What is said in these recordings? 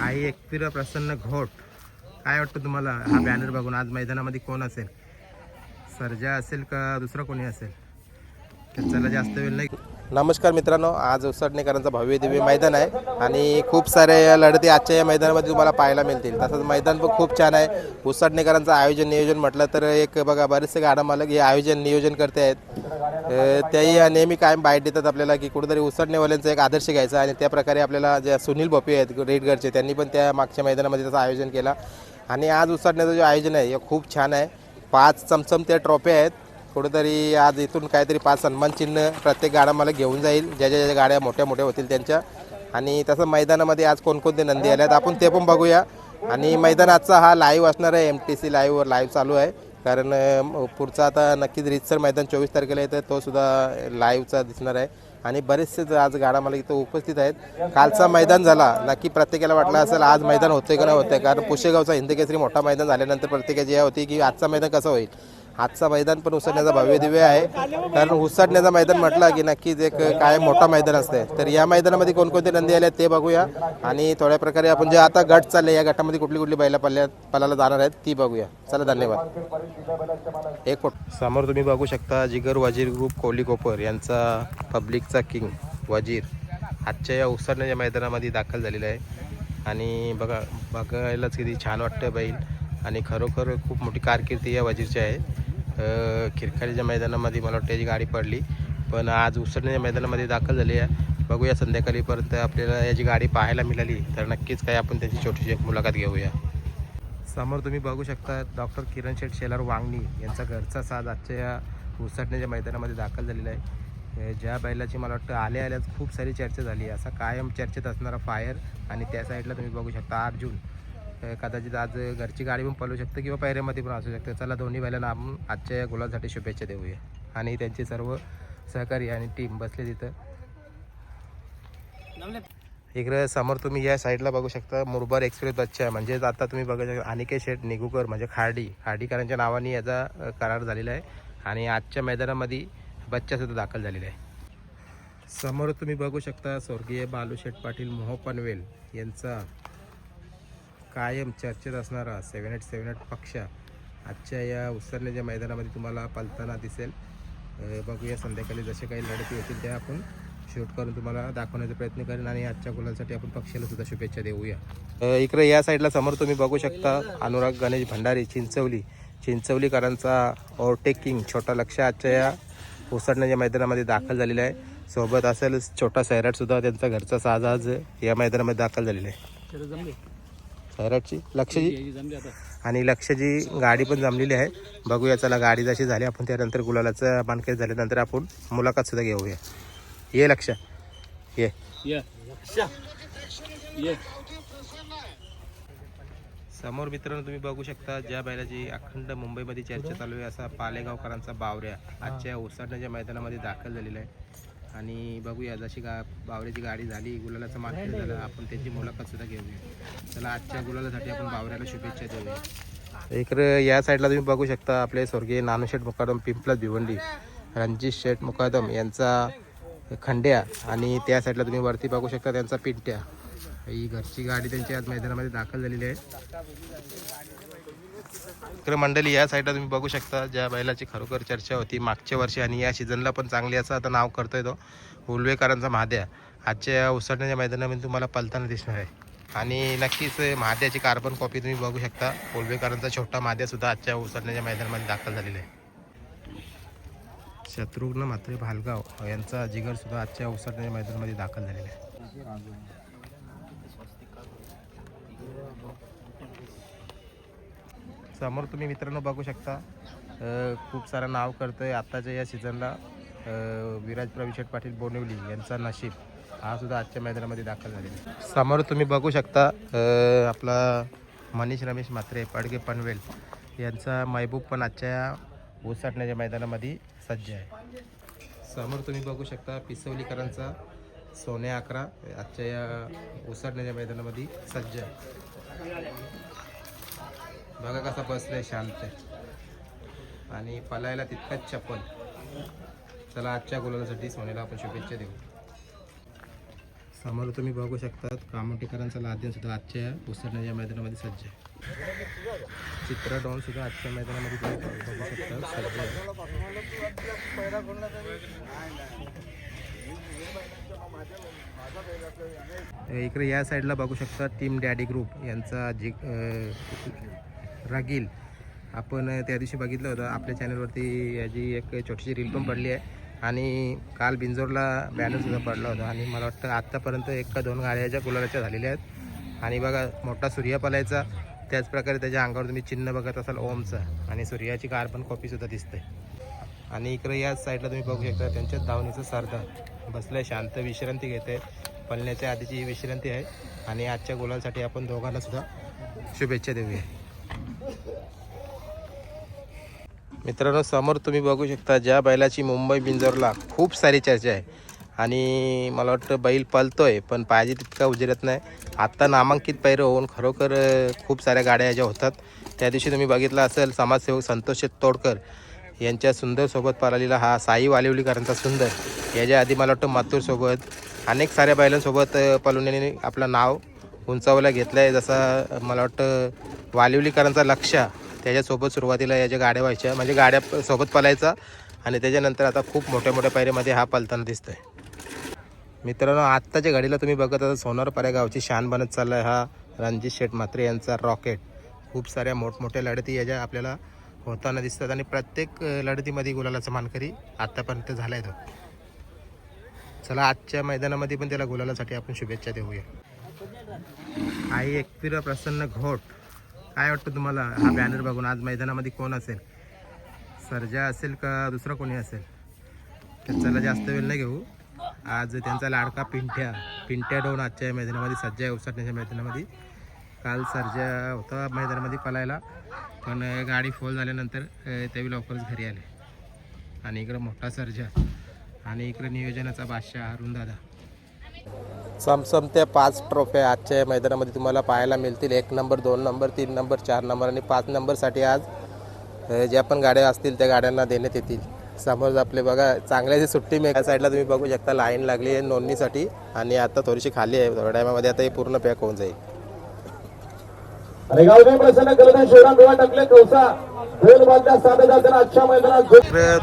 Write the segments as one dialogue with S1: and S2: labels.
S1: आई एकविरा प्रसन्न घोट. काय वाटतं तुम्हाला? हा बॅनर बघून आज मैदानामध्ये कोण असेल? सर्जा असेल का दुसरा कोणी असेल? तर चला जास्त वेळ नाही. नमस्कार मित्रांनो आज उसडणेकरांचा भव्य दिव्य मैदान आहे आणि खूप सारे लढती आजच्या या मैदानामध्ये तुम्हाला पाहायला मिळतील. तसंच मैदान पण खूप छान आहे. उसडणेकरांचं आयोजन नियोजन म्हटलं तर एक बघा बरेचसे गाडा मालक हे आयोजन नियोजन करते आहेत. त्याही नेहमी कायम बाईट देतात आपल्याला की कुठेतरी उसडणेवाल्यांचा एक आदर्श घ्यायचा आणि त्या प्रकारे आपल्याला ज्या सुनील भोपे आहेत रेडगडचे त्यांनी पण त्या मागच्या मैदानामध्ये त्याचं आयोजन केलं. आणि आज उसडण्याचं जे आयोजन आहे हे खूप छान आहे. पाच चमचम त्या ट्रॉफी आहेत. कुठेतरी आज इथून काहीतरी पाच सन्मान चिन्ह प्रत्येक गाडा मला घेऊन जाईल. ज्या ज्या ज्या गाड्या मोठ्या मोठ्या होतील त्यांच्या. आणि तसं मैदानामध्ये आज कोणकोणते नंदी आल्या आहेत आपण ते पण बघूया. आणि मैदानाचा हा लाईव्ह असणार आहे एम टी सी लाईव्हवर लाईव्ह चालू आहे. कारण पुढचा आता नक्कीच रितसर मैदान चोवीस तारखेला येतं तो सुद्धा लाईव्हचा दिसणार आहे. आणि बरेचसे आज गाडा मला इथं उपस्थित आहेत. कालचा मैदान झाला नक्की प्रत्येकाला वाटलं असेल आज मैदान होतंय का नाही होतंय. कारण पुशेगावचा हिंदकेसरी मोठा मैदान झाल्यानंतर प्रत्येकाची या होती की आजचा मैदान कसं होईल. आजचा मैदान पण उसडण्याचा भव्य दिव्य आहे. कारण उसडण्याचा मैदान म्हटलं की नक्कीच एक काय मोठा मैदान असते. तर या मैदानामध्ये कोणकोणते नंदी आले आहेत ते बघूया. आणि थोड्या प्रकारे आपण जे आता गट चालले या गटामध्ये कुठली कुठली बैला पल्ल्या पलाला जाणार आहेत ती बघूया. चला धन्यवाद. एक समोर तुम्ही बघू शकता जिगर वजीर ग्रुप कोहली कोपर यांचा पब्लिकचा किंग वजीर. आजच्या या उसडण्याच्या मैदानामध्ये दाखल झालेला आहे. आणि बघा बघायलाच किती छान वाटतं बैल. आणि खरोखर खूप मोठी कारकिर्दी या वजीरची आहे. खिरखालीच्या मैदानामध्ये मला वाटतं याची गाडी पडली. पण आज उसरण्याच्या मैदानामध्ये दाखल झाली आहे. बघूया संध्याकाळीपर्यंत आपल्याला याची गाडी पाहायला मिळाली तर नक्कीच काय आपण त्याची छोटीशी मुलाखत घेऊया. समोर तुम्ही बघू शकता डॉक्टर किरण शेठ शेलार वांगणी यांचा घरचा साज आजच्या या उसटण्याच्या मैदानामध्ये दाखल झालेला आहे. ज्या बैलाची मला वाटतं आल्या आल्याच खूप सारी चर्चा झाली असा कायम चर्चेत असणारा फायर आणि त्या साईडला तुम्ही बघू शकता अर्जुन कदाचित आज घरची गाडी पण पळू शकतं किंवा पैऱ्यामध्ये पण असू शकतं. चला दोन्ही बैलांना आपण आजच्या या गुलासाठी शुभेच्छा देऊया. आणि त्यांचे सर्व सहकारी आणि टीम बसले तिथं. इकडे समोर तुम्ही या साईडला बघू शकता मुरबार एक्सप्रेस बच्चा आहे म्हणजेच आता तुम्ही बघू शकता अनिकेत शेठ निगुकर म्हणजे खार्डी. खार्डीकरांच्या नावाने याचा करार झालेला आहे. आणि आजच्या मैदानामध्ये बच्चासुद्धा दाखल झालेला आहे. समोर तुम्ही बघू शकता स्वर्गीय बालू शेठ पाटील मोह पनवेल यांचा कायम चर्चेत असणारा सेवन एट सेवन एट पक्ष आजच्या या उसरण्याच्या मैदानामध्ये तुम्हाला पलताना दिसेल. बघूया संध्याकाळी जसे काही लढती होतील त्या आपण शूट करून तुम्हाला दाखवण्याचा प्रयत्न करेन आणि आजच्या गुलांसाठी आपण पक्षाला सुद्धा शुभेच्छा देऊया. इकडे या साईडला समोर तुम्ही बघू शकता अनुराग गणेश भंडारी चिंचवली. चिंचवलीकरांचा ओव्हरटेकिंग छोटा लक्ष आजच्या या उसरण्याच्या मैदानामध्ये दाखल झालेला आहे. सोबत असेल छोटा सैराटसुद्धा त्यांचा घरचा साज आज या मैदानामध्ये दाखल झालेला आहे. सैराटची लक्षची? आणि लक्षची गाडी पण जमलेली आहे. बघूया चला गाडी जशी झाली आपण त्यानंतर गुलालाचं मानकेत झाल्यानंतर आपण मुलाखत सुद्धा घेऊया. ये लक्ष. ये. समोर मित्रांनो तुम्ही बघू शकता ज्या बैलाची अखंड मुंबईमध्ये चर्चा चालू आहे असा पालेगावकरांचा बावऱ्या आजच्या ओसाडण्याच्या मैदानामध्ये दाखल झालेला आहे. आणि बघूया जशी गा बावऱ्याची गाडी झाली गुलालाचं मार्केट झालं आपण त्यांची मुलाखत सुद्धा घेऊया. चला आजच्या गुलालासाठी आपण बावऱ्याला शुभेच्छा देऊया. इकडे या साईडला तुम्ही बघू शकता आपले स्वर्गीय नानूशेठ मुकादम पिंपला भिवंडी रणजित शेठ मुकादम यांचा खंड्या आणि त्या साईडला तुम्ही वरती बघू शकता त्यांचा पिंट्या. ही घरची गाडी त्यांची आज मैदानामध्ये दाखल झालेली आहे. इकडे मंडळी या साईडला तुम्ही बघू शकता ज्या बैलाची खरोखर चर्चा होती मागच्या वर्षी आणि या सीझनला पण चांगली असं आता नाव करतोय तो उलवेकरांचा महाद्या आजच्या या उसरण्याच्या मैदानामध्ये तुम्हाला पलताना दिसणार आहे. आणि नक्कीच महाद्याची कार्बन कॉपी तुम्ही बघू शकता. उलवेकरांचा छोटा महाद्यासुद्धा आजच्या उसळण्याच्या मैदानामध्ये दाखल झालेला आहे. शत्रुघ्न मात्रे भालगाव यांचा जिगरसुद्धा आजच्या उसळण्याच्या मैदानामध्ये दाखल झालेला आहे. समोर तुम्ही मित्रांनो बघू शकता खूप सारं नाव करतं आहे आत्ताच्या या सीझनला. विराज प्रविशेट पाटील बोनिवली यांचा नशीब हा सुद्धा आजच्या मैदानामध्ये दाखल झालेला आहे. समोर तुम्ही बघू शकता आपला मनीष रमेश म्हात्रे पडगे पनवेल यांचा महबूब पण आजच्या या ओसाटण्याच्या मैदानामध्ये सज्ज आहे. समोर तुम्ही बघू शकता पिसवलीकरांचा सोने अकरा आजच्या या ओसाटण्याच्या मैदानामध्ये सज्ज आहे. बघा कसा बसलाय शांत आणि पलायला तितकाच चप्पल चला आजच्या गुलालासाठी सोनेला आपण शुभेच्छा देऊ. समोर तुम्ही बघू शकतात कामोटेकरांचा लाद्या सुद्धा आजच्या उसरण्याच्या मैदानामध्ये सज्ज आहे. चित्र डॉन सुद्धा आजच्या मैदानामध्ये बघू शकता सज्ज आहे. इकडे या साईडला बघू शकता टीम डॅडी ग्रुप यांचा जी रागील. आपण त्या दिवशी बघितलं होतं आपल्या चॅनलवरती याची एक छोटीशी रील पण पडली आहे. आणि काल बिंजोरला बॅनरसुद्धा पडला होता. आणि मला वाटतं आत्तापर्यंत एक का दोन गाड्याच्या गुलालाच्या झालेल्या आहेत. आणि बघा मोठा सूर्य पलायचा त्याचप्रकारे त्याच्या अंगावर तुम्ही चिन्ह बघत असाल ओमचं. आणि सूर्याची कार पण कॉपीसुद्धा दिसते आणि इकडे याच साईडला तुम्ही बघू शकता त्यांच्या धावणीचं सरदार. बसलं शांत विश्रांती घेते पलण्याच्या आधीची ही विश्रांती आहे. आणि आजच्या गोलासाठी आपण दोघांनासुद्धा शुभेच्छा देऊया. मित्रांनो समोर तुम्ही बघू शकता ज्या बैलाची मुंबई बिंजोरला खूप सारी चर्चा आहे. आणि मला वाटतं बैल पलतोय पण पाहिजे तितका उजेरत नाही. आत्ता नामांकित पैरं होऊन खरोखर खूप साऱ्या गाड्या याच्या होतात. त्या दिवशी तुम्ही बघितलं असेल समाजसेवक संतोष तोडकर यांच्या सुंदरसोबत पळालेला हा साई वालिवलीकरांचा सुंदर. याच्या आधी मला वाटतं मातूरसोबत अनेक साऱ्या बैलांसोबत पलवण्याने आपलं नाव उंचावला घेतलं आहे जसा मला वाटतं वालिवलीकरांचा लक्ष त्याच्यासोबत सुरुवातीला याच्या गाड्या व्हायच्या म्हणजे गाड्या सोबत पलायचा आणि त्याच्यानंतर आता खूप मोठ्या मोठ्या पायरीमध्ये हा पलताना दिसतोय. मित्रांनो आत्ताच्या घडीला तुम्ही बघत आता सोनारपाड्या गावची शान बनत चालला आहे हा रणजित शेठ म्हात्रे यांचा रॉकेट. खूप साऱ्या मोठमोठ्या लढती याच्या आपल्याला होताना दिसतात आणि प्रत्येक लढतीमध्ये गुलालाचा मानकरी आत्तापर्यंत झाला आहे तो. चला आजच्या मैदानामध्ये पण त्याला गुलालासाठी आपण शुभेच्छा देऊया. आई एकविरा प्रसन्न घोट. काय वाटतं तुम्हाला हा बॅनर बघून? आज मैदानामध्ये कोण असेल? सर्जा असेल का दुसरा कोणी असेल? तर चला जास्त वेळ नाही घेऊ. आज त्यांचा लाडका पिंट्या पिंट्या डोन आजच्या या मैदानामध्ये सज्जा उसाटण्याच्या मैदानामध्ये. काल सर्जा होता मैदानामध्ये पलायला पण गाडी फोल झाल्यानंतर तेवी त्यावेळी लवकरच घरी आले. आणि इकडं मोठा सर्जा. आणि इकडं नियोजनाचा बादशाह अरुण दादा. समसमत्या पाच ट्रॉफ्या आजच्या या मैदानामध्ये तुम्हाला पाहायला मिळतील. एक नंबर दोन नंबर तीन नंबर चार नंबर आणि पाच नंबरसाठी आज ज्या पण गाड्या असतील त्या गाड्यांना देण्यात येतील. समोर आपले बघा चांगल्याची सुट्टी मी एका साईडला तुम्ही बघू शकता लाईन लागली आहे नोंदणीसाठी आणि आता थोडीशी खाली आहे. थोड्या टायमामध्ये आता हे पूर्ण पॅक होऊन जाईल.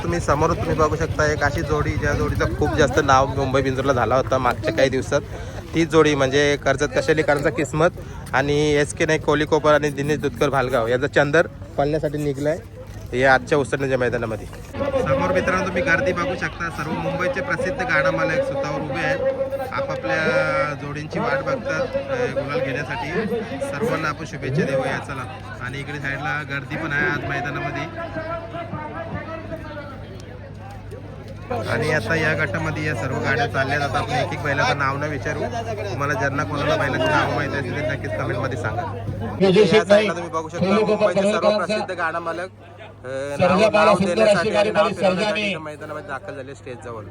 S1: तुम्ही समोर तुम्ही बघू शकता एक अशी जोडी ज्या जोडीचं खूप जास्त नाव मुंबई बिंजूरला झाला होता मागच्या काही दिवसात. ती जोडी म्हणजे कर्जत कशालीकरांचा किस्मत आणि एस के नाईक कोहली कोपर आणि दिनेश दुधकर भालगाव. याचा चंदर पळण्यासाठी निघलाय. हे आजच्या उसरण्याच्या मैदानामध्ये. समोर मित्रांनो तुम्ही गर्दी बघू शकता. सर्व मुंबईचे प्रसिद्ध गाडा मालक स्वतःवर उभे आहेत. आपापल्या जोडींची वाट बघतात गुलाल घेण्यासाठी. सर्वांना आपण शुभेच्छा देऊया चला. आणि इकडे साईडला गर्दी पण आहे आज मैदानामध्ये. आणि आता या गटामध्ये या सर्व गाड्या चालल्या जातात आपण एक एक बैलाचं नाव न विचारू. तुम्हाला ज्यांना कोणाला बैलाचं नाव माहिती असेल ते नक्कीच कमेंटमध्ये सांगा. तुम्ही बघू शकता मुंबईचे सर्व प्रसिद्ध गाडा मालक नाव नाव देण्यासाठी आणि नाव फिरवण्यासाठी इथं मैदानामध्ये दाखल झाले स्टेज जवळ.